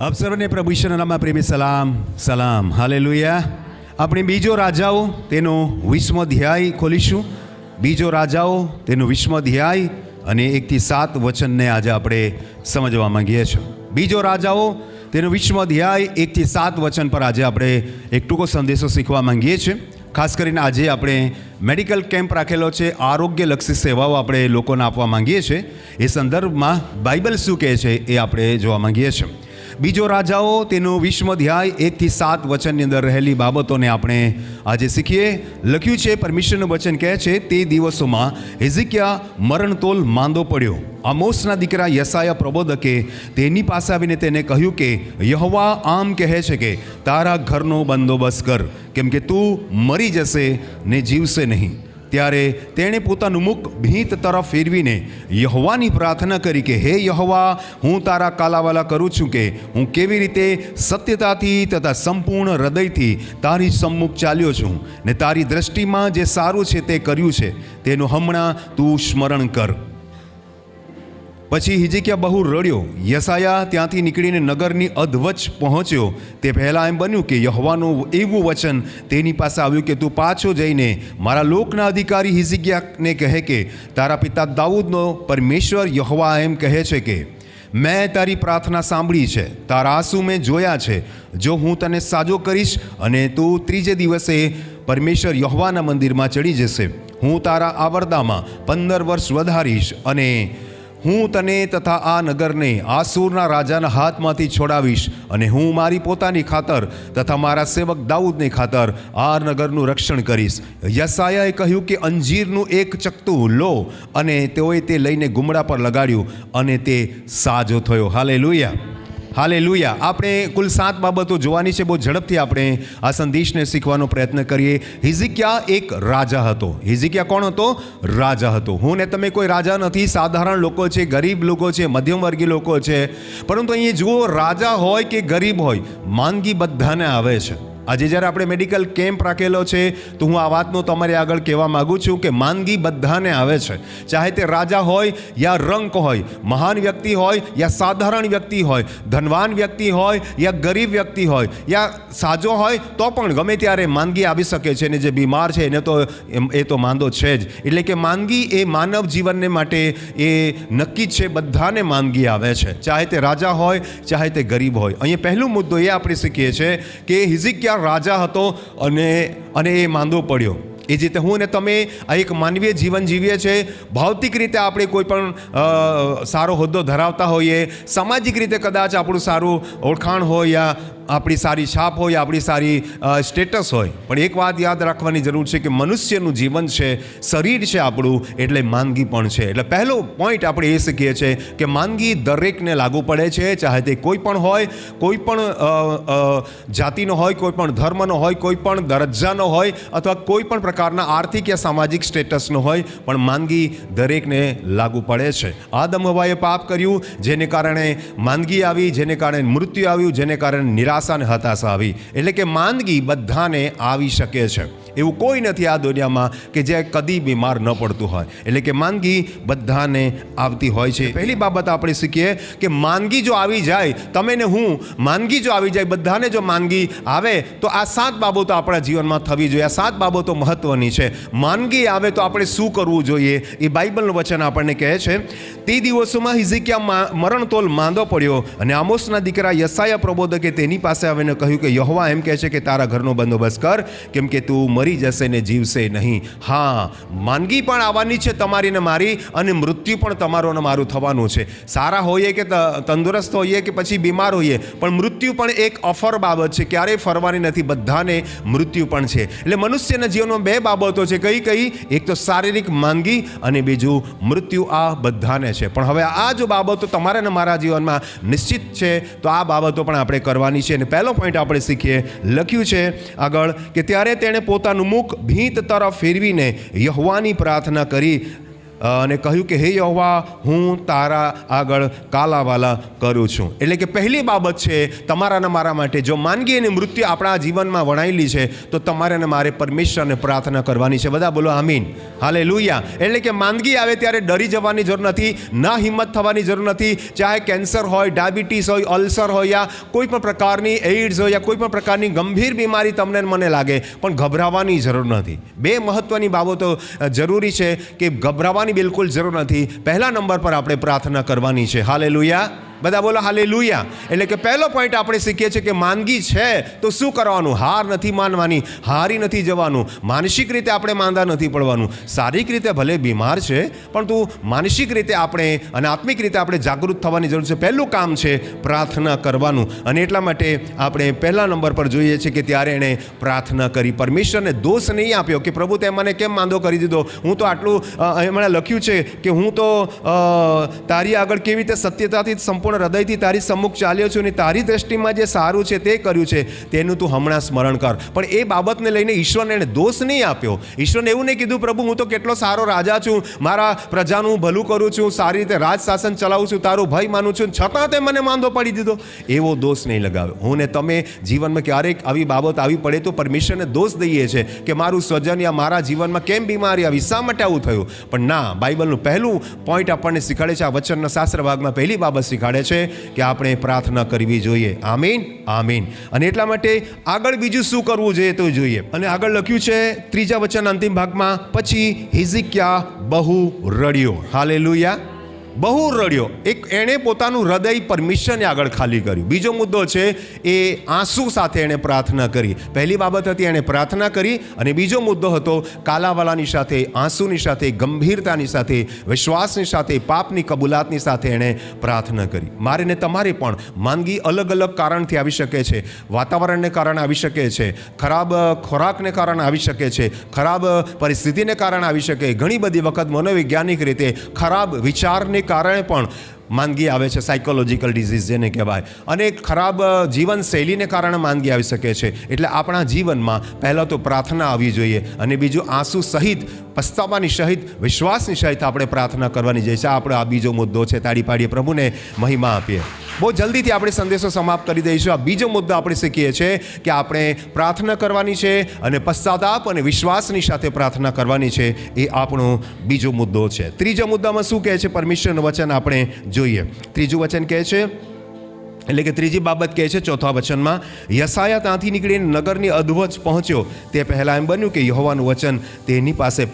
આપ સર્વને પ્રભુ ઈશ્વરનામાં પ્રેમી સલામ સલામ. હાલે લુયા આપણે બીજો રાજાઓ, તેનો વિશ્વ ધ્યાય ખોલીશું. બીજો રાજાઓ, તેનો વિશ્વ ધ્યાય અને એકથી સાત વચનને આજે આપણે સમજવા માંગીએ છીએ. બીજો રાજાઓ, તેનો વિશ્વ ધ્યાય એકથી સાત વચન પર આજે આપણે એક ટૂંકો સંદેશો શીખવા માંગીએ છીએ. ખાસ કરીને આજે આપણે મેડિકલ કેમ્પ રાખેલો છે, આરોગ્યલક્ષી સેવાઓ આપણે લોકોને આપવા માંગીએ છીએ. એ સંદર્ભમાં બાઇબલ શું કહે છે એ આપણે જોવા માંગીએ છીએ. બીજો રાજાઓ, તેનો વિશ્વ અધ્યાય એકથી સાત વચનની અંદર રહેલી બાબતોને આપણે આજે શીખીએ. લખ્યું છે, પરમેશ્વરનું વચન કહે છે, તે દિવસોમાં હિઝિકિયા મરણતોલ માંદો પડ્યો. આમોસના દીકરા યસાયા પ્રબોધકે તેની પાસે આવીને તેને કહ્યું કે, યહવા આમ કહે છે કે, તારા ઘરનો બંદોબસ્ત કર. કેમ કે તું મરી જશે ને જીવશે નહીં. ત્યારે તેણે પોતાનું મુખ ભીંત તરફ ફેરવીને યહવાની પ્રાર્થના કરી કે, હે યહવા, હું તારા કાલાવાલા કરું છું કે, હું કેવી રીતે સત્યતાથી તથા સંપૂર્ણ હૃદયથી તારી સમ્મુખ ચાલ્યો છું ને તારી દ્રષ્ટિમાં જે સારું છે તે કર્યું છે, તેનું હમણાં તું સ્મરણ કર. પછી હિજકિયા બહુ રડ્યો. યસાયા ત્યાંથી નીકળીને નગરની અધવચ પહોંચ્યો. તે પહેલાં એમ બન્યું કે યહવાનું એવું વચન તેની પાસે આવ્યું કે તું પાછો જઈને મારા લોકના અધિકારી હિજકિયાને કહે કે, તારા પિતા દાઉદનો પરમેશ્વર યહવા એમ કહે છે કે, મેં તારી પ્રાર્થના સાંભળી છે. તારા આંસુ મેં જોયા છે. જો હું તને સાજો કરીશ અને તું ત્રીજે દિવસે પરમેશ્વર યહવાના મંદિરમાં ચડી જશે, હું તારા આવરદામાં પંદર વર્ષ વધારીશ અને હું તને તથા આ નગરને આસુરના રાજાના હાથમાંથી છોડાવીશ અને હું મારી પોતાની ખાતર તથા મારા સેવક દાઉદની ખાતર આ નગરનું રક્ષણ કરીશ. યસાયાએ કહ્યું કે અંજીરનું એક ચકતું લો અને તેઓએ તે લઈને ગુમડા પર લગાડ્યું અને તે સાજો થયો. હાલે હાલે લુયા આપણે કુલ સાત બાબતો જોવાની છે. બહુ ઝડપથી આપણે આ સંદેશને શીખવાનો પ્રયત્ન કરીએ. હિઝિકિયા એક રાજા હતો. હિઝિકિયા કોણ હતો? રાજા હતો. હું ને તમે કોઈ રાજા નથી. સાધારણ લોકો છે, ગરીબ લોકો છે મધ્યમ વર્ગીય લોકો છે. પરંતુ અહીંયા જુઓ, રાજા હોય કે ગરીબ હોય, માંદગી બધાને આવે છે. આજે જ્યારે આપણે મેડિકલ કેમ્પ રાખેલો છે, તો હું આ વાતનું તમારી આગળ કહેવા માગું છું કે માંદગી બધાને આવે છે. ચાહે તે રાજા હોય યા રંક હોય, મહાન વ્યક્તિ હોય યા સાધારણ વ્યક્તિ હોય, ધનવાન વ્યક્તિ હોય યા ગરીબ વ્યક્તિ હોય યા સાજો હોય, તો પણ ગમે ત્યારે માંદગી આવી શકે છે ને જે બીમાર છે, એને તો એ તો માંદો છે જ. એટલે કે માંદગી એ માનવ જીવનને માટે એ નક્કી છે, બધાને માંદગી આવે છે. ચાહે તે રાજા હોય, ચાહે તે ગરીબ હોય. અહીંયા પહેલું મુદ્દો એ આપણે શીખીએ છીએ કે હિઝિકિયા રાજા હતો અને અને એ માંદો પડ્યો. એ જ રીતે હું ને તમે આ એક માનવીય જીવન જીવીએ છીએ. ભૌતિક રીતે આપણે કોઈ પણ સારો હોદ્દો ધરાવતા હોઈએ. સામાજિક રીતે કદાચ આપણું સારું ઓળખાણ હોય યા આપણી સારી છાપ હોય, આપણી સારી સ્ટેટસ હોય. પણ એક વાત યાદ રાખવાની જરૂર છે કે મનુષ્યનું જીવન છે, શરીર છે આપણું, એટલે માંદગી પણ છે. એટલે પહેલો પોઈન્ટ આપણે એ શીખીએ છીએ કે માંદગી દરેકને લાગુ પડે છે, ચાહે તે કોઈ પણ હોય, કોઈ પણ જાતિનો હોય, કોઈ પણ ધર્મનો હોય, કોઈ પણ દરજ્જાનો હોય, અથવા કોઈ પણ પ્રકારના આર્થિક યા સામાજિક સ્ટેટસનો હોય, પણ માંદગી દરેકને લાગુ પડે છે. આદમ હવાએ પાપ કર્યું, જેને કારણે માંદગી આવી, જેને કારણે મૃત્યુ આવ્યું, જેને કારણે નિરાશા અને હતાશા આવી. એટલે કે માંદગી બધાને આવી શકે છે. એવું કોઈ નથી આ દુનિયામાં કે જે કદી બીમાર ન પડતું હોય. એટલે કે માંદગી બધાને આવતી હોય છે. પહેલી બાબત આપણે શીખીએ કે માંદગી જો આવી જાય, તમે ને હું, માંદગી જો આવી જાય, બધાને જો માંદગી આવે, તો આ સાત બાબતો આપણા જીવનમાં થવી જોઈએ. આ સાત બાબતો મહત્વની છે. માંદગી આવે તો આપણે શું કરવું જોઈએ? એ બાઇબલનું વચન આપણને કહે છે, તે દિવસોમાં હિઝિકિયા મરણતોલ માંદો પડ્યો અને આમોસના દીકરા યસાયા પ્રબોધકે તેની પાસે આવીને કહ્યું કે, યહોવા એમ કહે છે કે, તારા ઘરનો બંદોબસ્ત કર, કેમ કે તું મરી જશે ને જીવશે નહીં. હા, માંદગી પણ આવવાની છે તમારી ને મારી અને મૃત્યુ પણ તમારો ને મારું થવાનું છે. સારા હોઈએ કે તંદુરસ્ત હોઈએ કે પછી બીમાર હોઈએ, પણ મૃત્યુ પણ એક અફર બાબત છે. ક્યારેય ફરવાની નથી, બધાને મૃત્યુ પણ છે. એટલે મનુષ્યના જીવનમાં બે બાબતો છે. કઈ કઈ? એક તો શારીરિક માંદગી અને બીજું મૃત્યુ આ બધાને છે. પણ હવે આ જો બાબતો તમારા ને મારા જીવનમાં નિશ્ચિત છે, તો આ બાબતો પણ આપણે કરવાની છે. અને પહેલો પોઈન્ટ આપણે શીખીએ. લખ્યું છે આગળ કે ત્યારે તેણે પોતાનું મુખ ભીંત તરફ ફેરવીને યહવાની પ્રાર્થના કરી અને કહ્યું કે, હે યહોવા, હું તારા આગળ કાલાવાલા કરું છું. એટલે કે પહેલી બાબત છે તમારાને મારા માટે. જો માંદગી અને મૃત્યુ આપણા જીવનમાં વણાયેલી છે, તો તમારે અને મારે પરમેશ્વરને પ્રાર્થના કરવાની છે. બધા બોલો, આમીન. હાલે લુયા એટલે કે માંદગી આવે ત્યારે ડરી જવાની જરૂર નથી, ના હિંમત થવાની જરૂર નથી. ચાહે કેન્સર હોય, ડાયાબિટીસ હોય, અલ્સર હોય, યા કોઈ પણ પ્રકારની એઇડ્સ હોય, યા કોઈ પણ પ્રકારની ગંભીર બીમારી તમને મને લાગે, પણ ગભરાવાની જરૂર નથી. બે મહત્ત્વની બાબતો જરૂરી છે કે ગભરાવાની બિલકુલ જરૂર નથી. પહેલા નંબર પર આપણે પ્રાર્થના કરવાની છે. હાલે બધા બોલો હાલે લુયા એટલે કે પહેલો પોઈન્ટ આપણે શીખીએ છીએ કે માંદગી છે તો શું કરવાનું? હાર નથી માનવાની, હારી નથી જવાનું. માનસિક રીતે આપણે માંદા નથી પડવાનું. શારીરિક રીતે ભલે બીમાર છે, પણ તું માનસિક રીતે આપણે અને આત્મિક રીતે આપણે જાગૃત થવાની જરૂર છે. પહેલું કામ છે પ્રાર્થના કરવાનું. અને એટલા માટે આપણે પહેલા નંબર પર જોઈએ છીએ કે ત્યારે એણે પ્રાર્થના કરી. પરમેશ્વરને દોષ નહીં આપ્યો કે પ્રભુ તે મને કેમ માંદો કરી દીધો? હું તો આટલું એમણે લખ્યું છે કે હું તો તારી આગળ કેવી રીતે સત્યતાથી સંપૂર્ણ હૃદયથી તારી સમ્મુખ ચાલ્યો છું અને તારી દ્રષ્ટિમાં જે સારું છે તે કર્યું છે, તેનું તું હમણાં સ્મરણ કર. પણ એ બાબતને લઈને ઈશ્વરને એણે દોષ નહીં આપ્યો. ઈશ્વરને એવું નહીં કીધું, પ્રભુ, હું તો કેટલો સારો રાજા છું. મારા પ્રજાનું ભલું કરું છું. સારી રીતે રાજ શાસન ચલાવું છું. તારું ભય માનું છું. છતાં તે મને માંદો પડી દીધો. એવો દોષ નહીં લગાવ્યો. હું ને તમે જીવનમાં ક્યારેક આવી બાબત આવી પડે તો પરમેશ્વરને દોષ દઈએ છે કે મારું સ્વજન યા મારા જીવનમાં કેમ બીમારી આવી? શા માટે આવું થયું? પણ ના, બાઇબલનું પહેલું પોઈન્ટ આપણને શીખવાડે છે. આ વચનના શાસ્ત્ર ભાગમાં પહેલી બાબત શીખવાડે છે કે આપણે પ્રાર્થના કરવી જોઈએ. આમીન આમીન. અને એટલા માટે આગળ બીજું શું કરવું જોઈએ તો જોઈએ. અને આગળ લખ્યું છે ત્રીજા વચન અંતિમ ભાગમાં, પછી હિઝિક્યા બહુ રડ્યો. હાલે બહુ રડ્યો. એક એણે પોતાનું હૃદય પરમિશનને આગળ ખાલી કર્યું. બીજો મુદ્દો છે, એ આંસુ સાથે એણે પ્રાર્થના કરી. પહેલી બાબત હતી એણે પ્રાર્થના કરી અને બીજો મુદ્દો હતો, કાલાવાલાની સાથે, આંસુની સાથે, ગંભીરતાની સાથે, વિશ્વાસની સાથે, પાપની કબૂલાતની સાથે એણે પ્રાર્થના કરી. મારે ને તમારે પણ માંદગી અલગ અલગ કારણથી આવી શકે છે. વાતાવરણને કારણે આવી શકે છે. ખરાબ ખોરાકને કારણે આવી શકે છે. ખરાબ પરિસ્થિતિને કારણે આવી શકે. ઘણી બધી વખત મનોવૈજ્ઞાનિક રીતે ખરાબ વિચારને કારણે પણ માંદગી આવે છે સાયકોલોજીકલ ડિઝીઝ જેને કહેવાય. અને ખરાબ જીવનશૈલીને કારણે માંદગી આવી શકે છે. એટલે આપણા જીવનમાં પહેલાં તો પ્રાર્થના આવવી જોઈએ અને બીજું આંસુ સહિત, પસ્તાવાની સહિત, વિશ્વાસની સહિત આપણે પ્રાર્થના કરવાની જાય છે આપણો આ બીજો મુદ્દો છે. તાળી પાડીએ પ્રભુને મહિમા આપીએ. બહુ જલ્દીથી આપણે સંદેશો સમાપ્ત કરી દઈશું. આ બીજો મુદ્દો આપણે શીખીએ છીએ કે આપણે પ્રાર્થના કરવાની છે અને પશ્ચાતાપ અને વિશ્વાસની સાથે પ્રાર્થના કરવાની છે એ આપણો બીજો મુદ્દો છે. ત્રીજો મુદ્દામાં શું કહે છે? પરમેશ્વરનું વચન આપણે જોઈએ. ત્રીજું વચન કહે છે, એટલે કે ત્રીજી બાબત કહે છે ચોથા વચનમાં યસાયા ત્યાંથી નીકળીને નગરની અધવચ પહોંચ્યો. તે પહેલાં એમ બન્યું કે યહોવાનું વચન તેની પાસે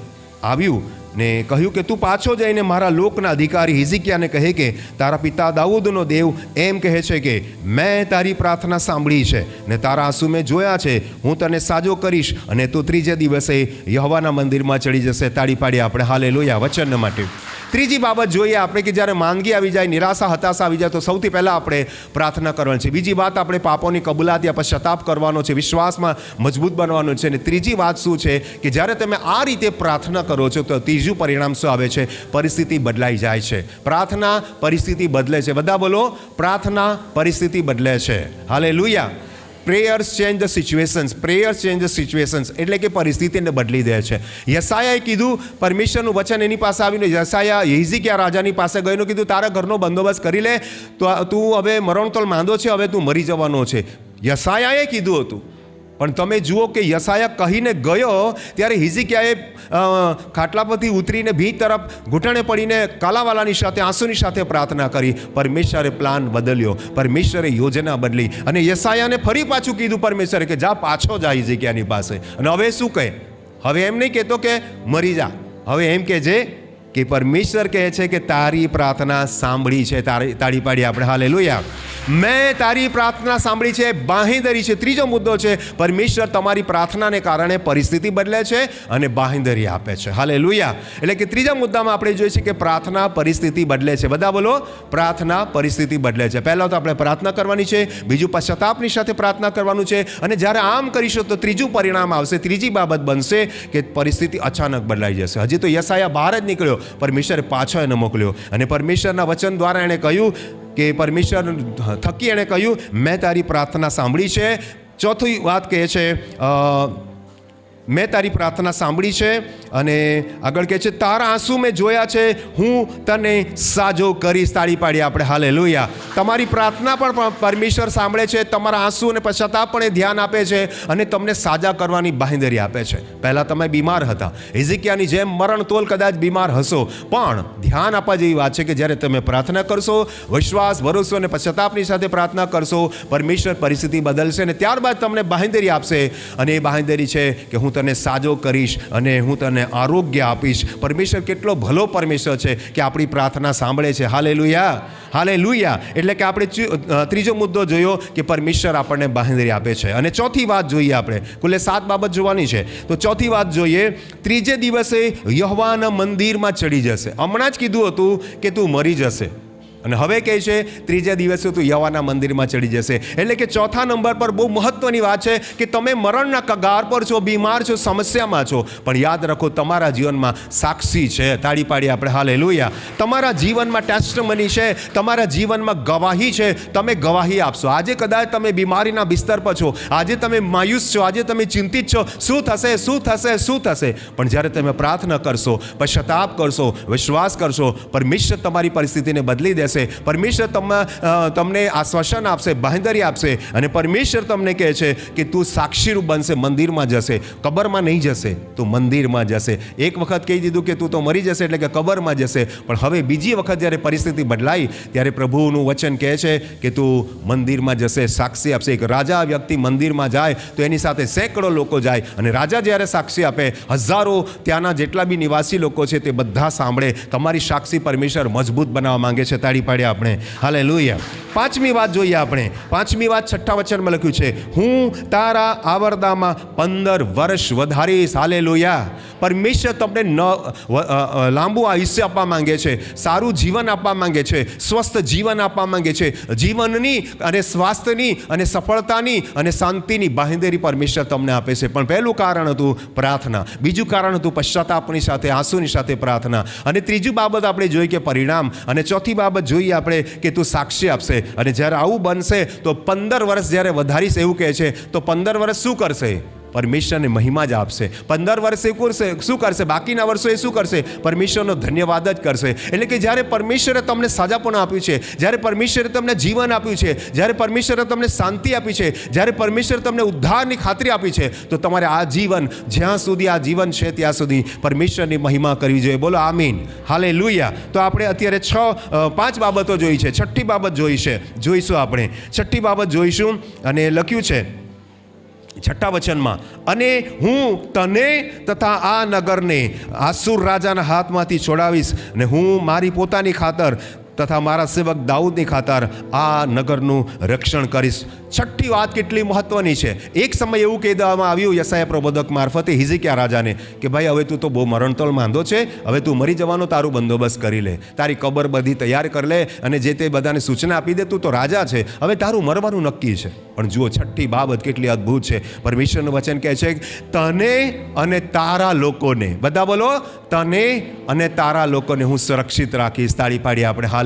આવ્યું. ને કહ્યું કે, તું પાછો જઈને મારા લોકના અધિકારી હિઝિકિયાને કહે કે, તારા પિતા દાઉદનો દેવ એમ કહે છે કે, મેં તારી પ્રાર્થના સાંભળી છે ને તારા આંસુ મેં જોયા છે. હું તને સાજો કરીશ અને તું ત્રીજે દિવસે યહવાના મંદિરમાં ચડી જશે. તાળી પાડી આપણે. હાલે લોયા વચન માટે ત્રીજી બાબત જોઈએ આપણે કે જ્યારે માંદગી આવી જાય, નિરાશા, હતાશા આવી જાય, તો સૌથી પહેલાં આપણે પ્રાર્થના કરવાની છે. બીજી વાત આપણે પાપોની કબૂલાત યા પશ્ચાતાપ કરવાનો છે, વિશ્વાસમાં મજબૂત બનવાનો છે. અને ત્રીજી વાત શું છે કે જ્યારે તમે આ રીતે પ્રાર્થના કરો છો, તો ત્રીજું પરિણામ શું આવે છે? પરિસ્થિતિ બદલાઈ જાય છે. પ્રાર્થના પરિસ્થિતિ બદલે છે. બધા બોલો, પ્રાર્થના પરિસ્થિતિ બદલે છે. Hallelujah prayers change the situations prayers change the situations એટલે કે પરિસ્થિતિને બદલી દે છે. યસાયાએ કીધું, પરમેશ્વરનું વચન એની પાસે આવીને યસાયા હિઝિકિયા રાજાની પાસે ગયેલું કીધું, તારા ઘરનો બંદોબસ્ત કરી લે. તો તું હવે મરણતોલ માંદો છે, હવે તું મરી જવાનો છે. યસાયાએ કીધું હતું. પણ તમે જુઓ કે યસાયા કહીને ગયો, ત્યારે હિઝિકિયાએ ખાટલા પરથી ઉતરીને ભી તરફ ઘૂંટણે પડીને કાલાવાલાની સાથે, આંસુની સાથે પ્રાર્થના કરી. પરમેશ્વરે પ્લાન બદલ્યો. પરમેશ્વરે યોજના બદલી. અને યસાયાને ફરી પાછું કીધું પરમેશ્વરે કે, જા પાછો જા હિઝિકિયાની પાસે. અને હવે શું કહે? હવે એમ નહીં કહેતો કે, મરી જા. હવે એમ કે છે કે પરમેશ્વર કહે છે કે તારી પ્રાર્થના સાંભળી છે, તારી તાળી પાડી આપણે. હાલે મેં તારી પ્રાર્થના સાંભળી છે, બાંહેધરી છે. ત્રીજો મુદ્દો છે, પરમેશ્વર તમારી પ્રાર્થનાને કારણે પરિસ્થિતિ બદલે છે અને બાંહેધરી આપે છે. હાલે એટલે કે ત્રીજા મુદ્દામાં આપણે જોઈએ છીએ કે પ્રાર્થના પરિસ્થિતિ બદલે છે. બધા બોલો, પ્રાર્થના પરિસ્થિતિ બદલે છે. પહેલાં તો આપણે પ્રાર્થના કરવાની છે, બીજું પશ્ચાતાપની સાથે પ્રાર્થના કરવાનું છે અને જ્યારે આમ કરીશું તો ત્રીજું પરિણામ આવશે. ત્રીજી બાબત બનશે કે પરિસ્થિતિ અચાનક બદલાઈ જશે. હજી તો યસાયા બહાર જ નીકળ્યો. પરમેશ્વરે પાછો એને મોકલ્યો. અને પરમેશ્વરના વચન દ્વારા એણે કહ્યું કે પરમેશ્વર થકી એણે કહ્યું, મેં તારી પ્રાર્થના સાંભળી છે. ચોથી વાત કહે છે મેં તારી પ્રાર્થના સાંભળી છે અને આગળ કહે છે, તારા આંસુ મેં જોયા છે, હું તને સાજો કરીશ. તાળી પાડી આપણે. હાલે લોહિયા તમારી પ્રાર્થના પણ પરમેશ્વર સાંભળે છે, તમારા આંસુ અને પશ્ચાતાપ પણ એ ધ્યાન આપે છે અને તમને સાજા કરવાની બાંહેધરી આપે છે. પહેલાં તમે બીમાર હતા. હિઝિકિયાની જેમ મરણતોલ કદાચ બીમાર હશો. પણ ધ્યાન આપવા જેવી વાત છે કે જ્યારે તમે પ્રાર્થના કરશો, વિશ્વાસ, ભરોસો અને પશ્ચાતાપની સાથે પ્રાર્થના કરશો, પરમેશ્વર પરિસ્થિતિ બદલશે અને ત્યારબાદ તમને બાંહેધરી આપશે. અને એ બાંહેધરી છે કે હું તને સાજો કરીશ અને હું તને આરોગ્ય આપીશ. પરમેશ્વર કેટલો ભલો પરમેશ્વર છે કે આપણી પ્રાર્થના સાંભળે છે. હાલે લુયા હાલે લુયા એટલે કે આપણે ત્રીજો મુદ્દો જોયો કે પરમેશ્વર આપણને બાંહેધરી આપે છે. અને ચોથી વાત જોઈએ આપણે. કુલે સાત બાબત જોવાની છે. તો ચોથી વાત જોઈએ, ત્રીજે દિવસે યહવાના મંદિરમાં ચડી જશે. હમણાં જ કીધું હતું કે તું મરી જશે. અને હવે કહે છે, ત્રીજા દિવસે તું યવાના મંદિરમાં ચડી જશે. એટલે કે ચોથા નંબર પર બહુ મહત્વની વાત છે કે તમે મરણના કગાર પર છો, બીમાર છો, સમસ્યામાં છો. પણ યાદ રાખો, તમારા જીવનમાં સાક્ષી છે. તાળી પાડી આપણે. હાલ હેલુયા તમારા જીવનમાં ટેસ્ટમની છે. તમારા જીવનમાં ગવાહી છે. તમે ગવાહી આપશો. આજે કદાચ તમે બીમારીના બિસ્તર પર છો. આજે તમે માયુસ છો. આજે તમે ચિંતિત છો. શું થશે? શું થશે? શું થશે? પણ જ્યારે તમે પ્રાર્થના કરશો, પશ્ચાતાપ કરશો, વિશ્વાસ કરશો, પરમેશ્વર તમારી પરિસ્થિતિને બદલી દેશે. પરમેશ્વર તમને તમને આશ્વાસન આપશે, બાંહેધરી આપશે અને પરમેશ્વર તમને કહે છે કે તું સાક્ષીરૂપ બનશે, મંદિરમાં જશે. કબરમાં નહીં જશે, તું મંદિરમાં જશે. એક વખત કહી દીધું કે તું તો મરી જશે એટલે કે કબરમાં જશે. પણ હવે બીજી વખત જ્યારે પરિસ્થિતિ બદલાઈ, ત્યારે પ્રભુનું વચન કહે છે કે તું મંદિરમાં જશે, સાક્ષી આપશે. એક રાજા વ્યક્તિ મંદિરમાં જાય, તો એની સાથે સેંકડો લોકો જાય. અને રાજા જ્યારે સાક્ષી આપે, હજારો ત્યાંના જેટલા બી નિવાસી લોકો છે તે બધા સાંભળે. તમારી સાક્ષી પરમેશ્વર મજબૂત બનાવવા માંગે છે. તાળી પાડે આપણે. હાલે પાંચમી વાત જોઈએ આપણે. પાંચમી વાત છઠ્ઠા વચનમાં લખ્યું છે, હું તારા આવરદામાં પંદર વર્ષ વધારીશ. હાલે પરમેશ્વર તમને ન લાંબુ આયુષ્ય આપવા માંગે છે, સારું જીવન આપવા માંગે છે, સ્વસ્થ જીવન આપવા માંગે છે. જીવનની અને સ્વાસ્થ્યની અને સફળતાની અને શાંતિની બાંહેધરી પરમેશ્વર તમને આપે છે. પણ પહેલું કારણ હતું પ્રાર્થના. બીજું કારણ હતું પશ્ચાતાપની સાથે, આંસુની સાથે પ્રાર્થના. અને ત્રીજું બાબત આપણે જોઈ કે પરિણામ. અને ચોથી બાબત જોઈએ આપણે કે તું સાક્ષી આપશે. અને જ્યારે આવું બનશે, તો પંદર વર્ષ જ્યારે વધારીશ એવું કહે છે, તો પંદર વર્ષ શું કરશે? પરમેશ્વરને મહિમા જ આપશે. પંદર વર્ષે કરશે? શું કરશે? બાકીના વર્ષો એ શું કરશે? પરમેશ્વરનો ધન્યવાદ જ કરશે. એટલે કે જ્યારે પરમેશ્વરે તમને સાજાપણું આપ્યું છે, જ્યારે પરમેશ્વરે તમને જીવન આપ્યું છે, જ્યારે પરમેશ્વરે તમને શાંતિ આપી છે, જ્યારે પરમેશ્વર તમને ઉદ્ધારની ખાતરી આપી છે, તો તમારે આ જીવન જ્યાં સુધી આ જીવન છે ત્યાં સુધી પરમેશ્વરની મહિમા કરવી જોઈએ. બોલો આમીન. હાલે લુયા તો આપણે અત્યારે છ પાંચ બાબતો જોઈ છે. છઠ્ઠી બાબત જોઈ છે. જોઈશું આપણે. છઠ્ઠી બાબત જોઈશું અને લખ્યું છે છઠ્ઠા વચનમાં, અને હું તને તથા આ નગરને આસુર રાજાના હાથમાંથી છોડાવીશ, ને હું મારી પોતાની ખાતર તથા મારા સેવક દાઉદની ખાતર આ નગરનું રક્ષણ કરીશ. છઠ્ઠી વાત કેટલી મહત્વની છે? એક સમય એવું કહી દેવામાં આવ્યું યસાયા પ્રબોધક મારફતે હિઝિક્યા રાજાને કે ભાઈ, હવે તું તો બહુ મરણતોલ માંદો છે. હવે તું મરી જવાનો તારું બંદોબસ્ત કરી લે. તારી કબર બધી તૈયાર કરી લે અને જે તે બધાને સૂચના આપી દે તું તો રાજા છે. હવે તારું મરવાનું નક્કી છે. પણ જુઓ, છઠ્ઠી બાબત કેટલી અદ્ભુત છે. પરમેશ્વરનું વચન કહે છે, તને અને તારા લોકોને, બધા બોલો, તને અને તારા લોકોને હું સુરક્ષિત રાખીશ. તાળી પાડી આપણે. હાલે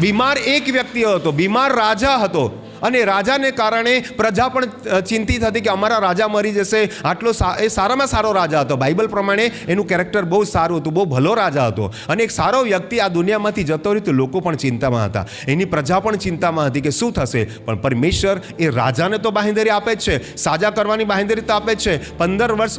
બીમાર એક વ્યક્તિ હતો બીમાર રાજા હતો અને રાજાને કારણે પ્રજા પણ ચિંતિત હતી કે અમારા રાજા મરી જશે. આટલો એ સારામાં સારો રાજા હતો. બાઇબલ પ્રમાણે એનું કેરેક્ટર બહુ સારું હતું, બહુ ભલો રાજા હતો. અને એક સારો વ્યક્તિ આ દુનિયામાંથી જતો રહ્યો તો લોકો પણ ચિંતામાં હતા. એની પ્રજા પણ ચિંતામાં હતી કે શું થશે? પણ પરમેશ્વર એ રાજાને તો બાંહેધરી આપે જ છે, સાજા કરવાની બાંહેધરી તો આપે જ છે, પંદર વર્ષ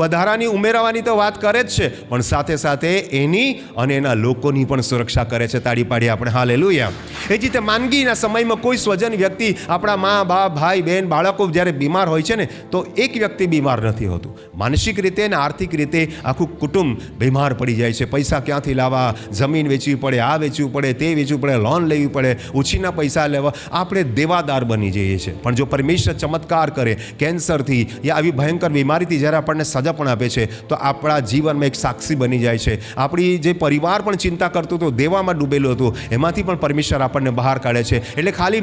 વધારાની ઉમેરવાની તો વાત કરે જ છે. પણ સાથે સાથે એની અને એના લોકોની પણ સુરક્ષા કરે છે, તાળી પાડી આપણે. હાલે એ જ રીતે માંદગીના સમયમાં કોઈ સ્વજન વ્યક્તિ આપણા મા, બાપ, ભાઈ બહેન બાળકો જ્યારે બીમાર હોય છે ને, તો એક વ્યક્તિ બીમાર નથી હોતું. માનસિક રીતે અને આર્થિક રીતે આખું કુટુંબ બીમાર પડી જાય છે. પૈસા ક્યાંથી લાવવા? જમીન વેચવી પડે, આ વેચવું પડે, તે વેચવું પડે, લોન લેવી પડે, ઉછીના પૈસા લેવા. આપણે દેવાદાર બની જઈએ છીએ. પણ જો પરમેશ્વર ચમત્કાર કરે, કેન્સરથી યા આવી ભયંકર બીમારીથી જ્યારે આપણને સજા પણ આપે છે, તો આપણા જીવનમાં એક સાક્ષી બની જાય છે. આપણી જે પરિવાર પણ ચિંતા કરતું હતું, દેવામાં ડૂબેલું હતું, એમાંથી પણ પરમેશ્વર આપણને બહાર કાઢે છે. એટલે ખાલી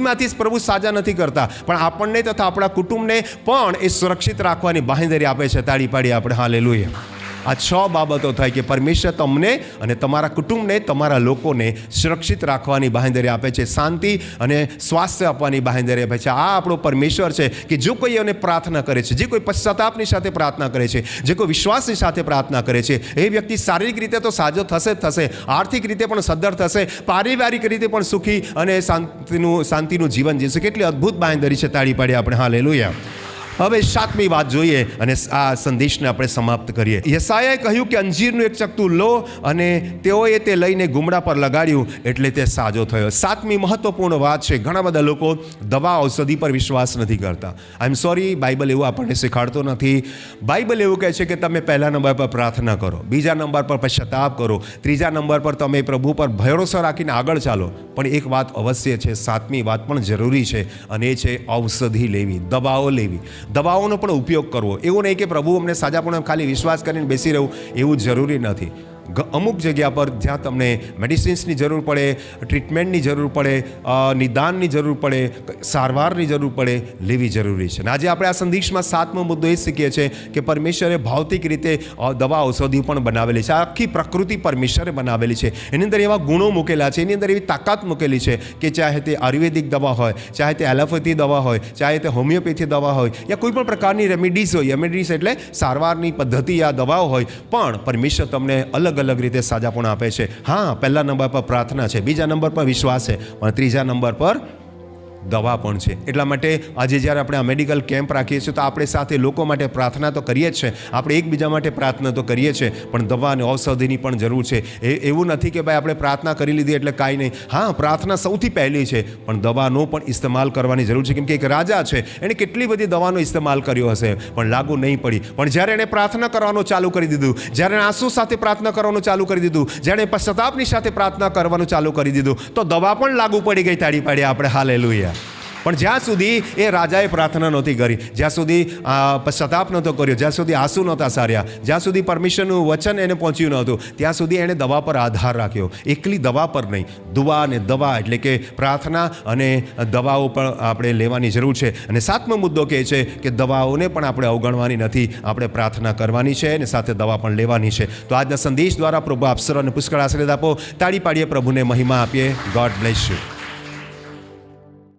માંદગીમાંથી જ પ્રભુ સાજા નથી કરતા. પણ આપણને તથા આપણા કુટુંબને પણ એ સુરક્ષિત રાખવાની બાંહેધરી આપે છે. તાળી પાડી આપણે. હાલે આ છ બાબતો થાય કે પરમેશ્વર તમને અને તમારા કુટુંબને, તમારા લોકોને સુરક્ષિત રાખવાની બાંહેધરી આપે છે, શાંતિ અને સ્વાસ્થ્ય આપવાની બાંહેધરી આપે છે. આ આપણો પરમેશ્વર છે કે જો કોઈ એને પ્રાર્થના કરે છે, જે કોઈ પશ્ચાતાપની સાથે પ્રાર્થના કરે છે, જે કોઈ વિશ્વાસની સાથે પ્રાર્થના કરે છે, એ વ્યક્તિ શારીરિક રીતે તો સાજો થશે જ થશે, આર્થિક રીતે પણ સદ્ધર થશે, પારિવારિક રીતે પણ સુખી અને શાંતિનું શાંતિનું જીવન જીવશે. કેટલી અદ્ભુત બાંહેધરી છે, તાળી પાડી આપણે. હા લેલુયા હવે સાતમી વાત જોઈએ અને આ સંદેશને આપણે સમાપ્ત કરીએ. યસાયાએ કહ્યું કે અંજીરનું એક ચકતું લો અને તેઓએ તે લઈને ગુમડા પર લગાડ્યું એટલે તે સાજો થયો. સાતમી મહત્વપૂર્ણ વાત છે. ઘણા બધા લોકો દવા ઔષધિ પર વિશ્વાસ નથી કરતા. આઈ એમ સોરી બાઇબલ એવું આપણને શીખાડતો નથી. બાઇબલ એવું કહે છે કે તમે પહેલા નંબર પર પ્રાર્થના કરો, બીજા નંબર પર પશ્ચાતાપ કરો, ત્રીજા નંબર પર તમે પ્રભુ પર ભરોસો રાખીને આગળ ચાલો. પણ એક વાત અવશ્ય છે, સાતમી વાત પણ જરૂરી છે અને એ છે ઔષધિ લેવી, દવાઓ લેવી. દવાઓનો પણ ઉપયોગ કરવો. એવું નહીં કે પ્રભુ અમને સાજાપણ ખાલી વિશ્વાસ કરીને બેસી રહેવું, એવું જરૂરી નથી. અમુક જગ્યા પર જ્યાં તમને મેડિસિન્સની જરૂર પડે ટ્રીટમેન્ટની જરૂર પડે નિદાનની જરૂર પડે સારવારની જરૂર પડે, લેવી જરૂરી છે. અને આજે આપણે આ સંદેશમાં સાતમો મુદ્દો એ શીખીએ છીએ કે પરમેશ્વરે ભૌતિક રીતે દવા ઔષધિ પણ બનાવેલી છે. આખી પ્રકૃતિ પરમેશ્વરે બનાવેલી છે. એની અંદર એવા ગુણો મૂકેલા છે. એની અંદર એવી તાકાત મૂકેલી છે કે ચાહે તે આયુર્વેદિક દવા હોય, ચાહે તે એલોપેથી દવા હોય, ચાહે તે હોમિયોપેથી દવા હોય, યા કોઈ પણ પ્રકારની રેમેડીઝ હોય રેમેડીઝ એટલે સારવારની પદ્ધતિ આ દવાઓ હોય, પણ પરમેશ્વર તમને અલગ અલગ રીતે સાજાપણ આપે છે. હા, પહેલા નંબર પર પ્રાર્થના છે, બીજા નંબર પર વિશ્વાસ છે, પણ ત્રીજા નંબર પર દવા પણ છે. એટલા માટે આજે જ્યારે આપણે આ મેડિકલ કેમ્પ રાખીએ છીએ તો આપણે સાથે લોકો માટે પ્રાર્થના તો કરીએ જ છે. આપણે એકબીજા માટે પ્રાર્થના તો કરીએ છીએ પણ દવા અને ઔષધિની પણ જરૂર છે. એ એવું નથી કે ભાઈ આપણે પ્રાર્થના કરી લીધી એટલે કાંઈ નહીં. હા, પ્રાર્થના સૌથી પહેલી છે. પણ દવાનો પણ ઇસ્તેમાલ કરવાની જરૂર છે. કેમ કે એક રાજા છે. એણે કેટલી બધી દવાનો ઇસ્તેમાલ કર્યો હશે. પણ લાગુ નહીં પડી. પણ જ્યારે એણે પ્રાર્થના કરવાનું ચાલુ કરી દીધું, જ્યારે એણે આંસુ સાથે પ્રાર્થના કરવાનું ચાલુ કરી દીધું, જ્યારે પશ્ચાતાપની સાથે પ્રાર્થના કરવાનું ચાલુ કરી દીધું, તો દવા પણ લાગુ પડી ગઈ તાળી પાડી આપણે. હાલે પણ જ્યાં સુધી એ રાજાએ પ્રાર્થના નહોતી કરી, જ્યાં સુધી શતાપ નહોતો કર્યો, જ્યાં સુધી આંસુ નહોતા સાર્યા, જ્યાં સુધી પરમિશનનું વચન એને પહોંચ્યું નહોતું, ત્યાં સુધી એણે દવા પર આધાર રાખ્યો. એકલી દવા પર નહીં, દુવા અને દવા એટલે કે પ્રાર્થના અને દવાઓ પણ આપણે લેવાની જરૂર છે. અને સાતમો મુદ્દો કહે છે કે દવાઓને પણ આપણે અવગણવાની નથી, આપણે પ્રાર્થના કરવાની છે અને સાથે દવા પણ લેવાની છે. તો આજના સંદેશ દ્વારા પ્રભુ આપસરો અને પુષ્કળ આશીર્વાદ આપો. તાળી પાડીએ પ્રભુને મહિમા આપીએ. God bless you